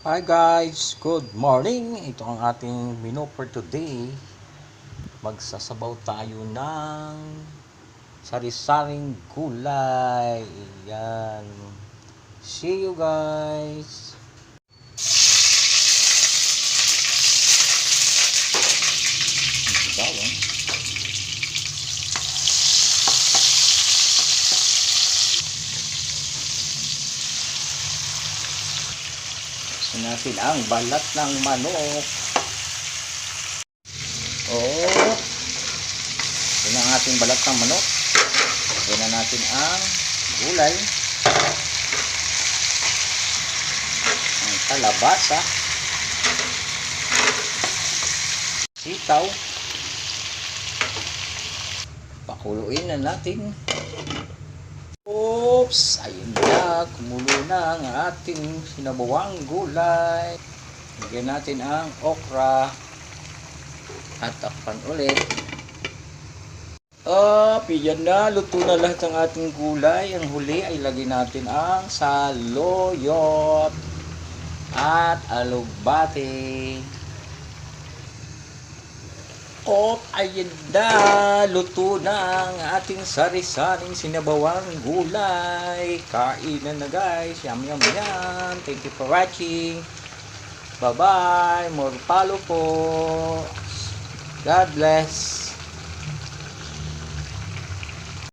Hi guys, good morning. Ito ang ating menu for today. Magsasabaw tayo ng sari-saring gulay. Yan. See you guys. Gusto natin ang balat ng manok. Oh. Na ang balat ng manok. Ito na natin ang gulay. Ang kalabasa. Sitaw. Pakuluin na natin. Oops! Ayun na, kumulo na ang ating sinabawang gulay. Lagyan natin ang okra. At takpan ulit. Up, yan na. Luto na lahat ng ating gulay. Ang huli ay lagyan natin ang saloyot at alugbate. Op, ayun luto na ang ating sari-saring sinabawang gulay. Kainan na guys. Yum, yum, yum. Thank you for watching. Bye-bye. More palo po. God bless.